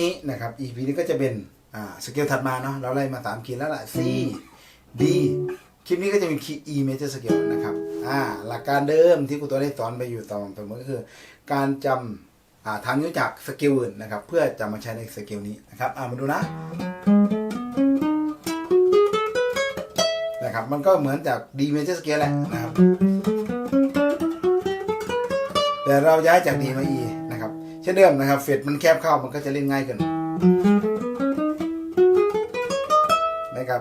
นี้นะครับ EP นี้ก็จะเป็นอ่าสเกลถัดมาเนาะเราไล่มาสามคีย์แล้วล่ะ C D คลิปนี้ก็จะเป็นคีย์ E major scale นะครับอ่าหลักการเดิมที่ครูตัวได้สอนไปอยู่ตอนไปเมื่อก็คือ การจำอ่าทางนิ้วจากสเกลอื่นนะครับ เพื่อจะมาใช้ในสเกลนี้นะครับอ่ามาดูนะนะครับมันก็เหมือนจาก D major scale แหละนะครับ แต่เราย้ายจาก D มา E ช่นเดิมนะครับเฟดมันแคบเข้ามันก็จะเล่นง่ายขึ้นนะครับ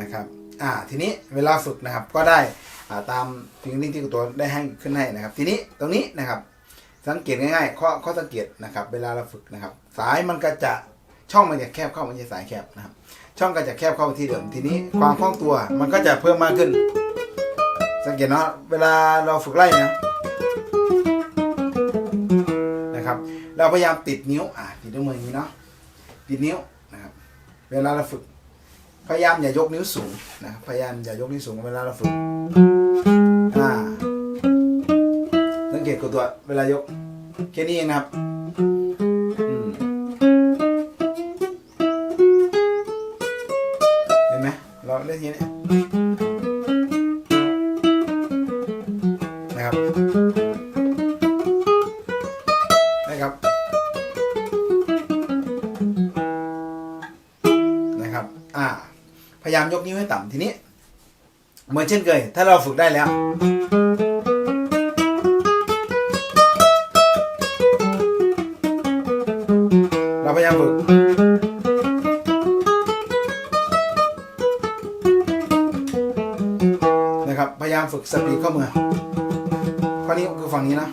นะครับอ่าทีนี้เวลาฝึกนะครับก็ได้อ่าตามฟิงลิงที่ตัวได้ให้ขึ้นให้นะครับ ทีนี้ตรงนี้นะครับ สังเกตง่ายๆข้อข้อสังเกตนะครับ เวลาเราฝึกนะครับ สายมันก็จะช่องมันจะแคบเข้ามันจะสายแคบนะครับ ช่องก็จะแคบเข้าที่เดิม ทีนี้ความคล่องตัวมันก็จะเพิ่มมากขึ้น สังเกตนะเวลาเราฝึกไล่นะนะครับ เราพยายามติดนิ้วอ่าติดนิ้วมืออย่างนี้เนาะติดนิ้วนะครับ เวลาเราฝึก พยายามอย่ายกนิ้วสูงนะพยายามอย่ายกนิ้วสูงเวลาเราฝึกอ่าสังเกตกับตัวเวลายกแค่นี้เองนะครับเห็นไหมเราเล่นทีนี้นะค พยายามยกนิ้วให้ต่ำทีนี้ เหมือนเช่นเคย ถ้าเราฝึกได้แล้ว เราพยายามฝึก นะครับ พยายามฝึกสปีดข้ามือข้อนี้คือฝั่งนี้นะ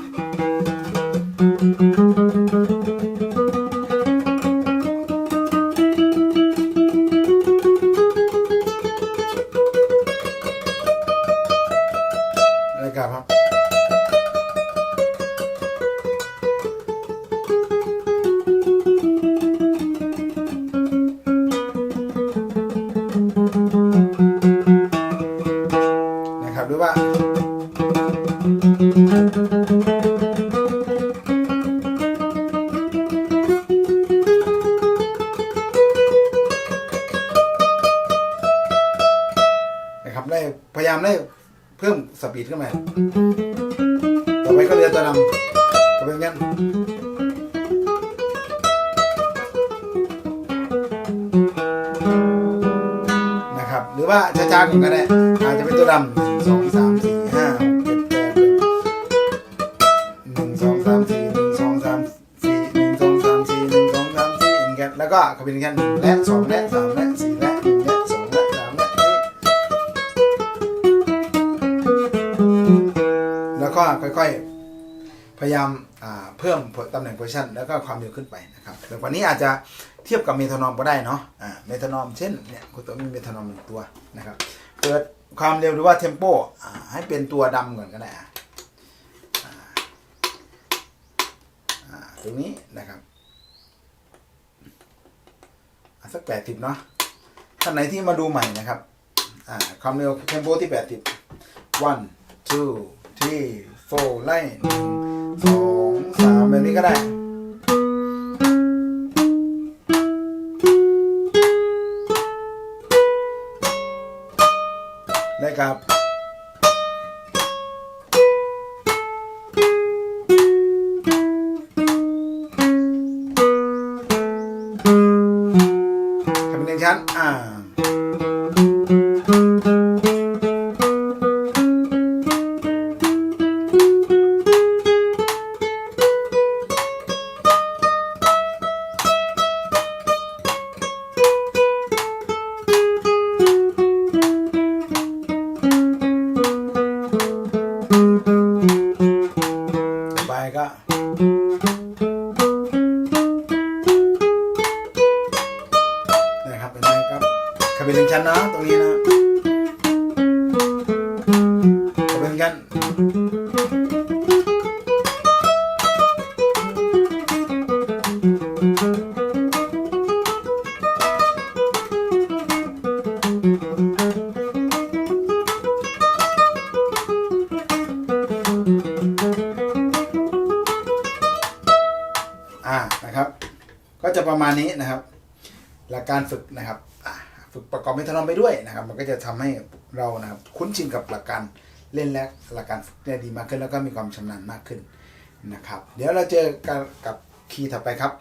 นะครับได้พยายามได้เพิ่มสปีดขึ้นมาต่อไปก็เรือตัวดำก็เป็นงั้นนะครับหรือว่าช้าๆก่อนก็ได้อาจจะเป็นตัวดำหนึ่งสองสามสี่ห้าหกเจ็ดแปดหนึ่งสองสามสี่หนึ่งสองสามสี่หนึ่งสองสามสี่หนึ่งสองสามสี่อย่างเงี้ยแล้วก็ก็เป็นแค่หนึ่งและสองและสามและสี่และ แล้วก็ค่อยๆ พยายามเพิ่มตำแหน่งโพซิชันแล้วก็ความเร็วขึ้นไปนะครับแต่วันนี้อาจจะเทียบกับเมทานอมก็ได้เนาะเมทานอมเช่นเนี่ยคุณตัวมีเมทานอมหนึ่งตัวนะครับเปิดความเร็วหรือว่าเทมโปให้เป็นตัวดำก่อนก็ได้อะตรงนี้นะครับสักแปดสิบเนาะท่านไหนที่มาดูใหม่นะครับความเร็วเทมโปที่แปดสิบ one two three four ไล่หนึ่งสองสามแบบนี้ก็ได้ได้ครับ ก็ นะครับเป็นไงครับขับเป็นหนึ่งชั้นนะตรงนี้นะขับเป็นกัน ก็จะประมาณนี้นะครับ หลักการฝึกนะครับฝึกประกอบเมทานอมไปด้วยนะครับ มันก็จะทำให้เรานะครับคุ้นชินกับหลักการเล่นและหลักการฝึกได้ดีมากขึ้น แล้วก็มีความชำนาญมากขึ้นนะครับ เดี๋ยวเราเจอกันกับคีย์ถัดไปครับ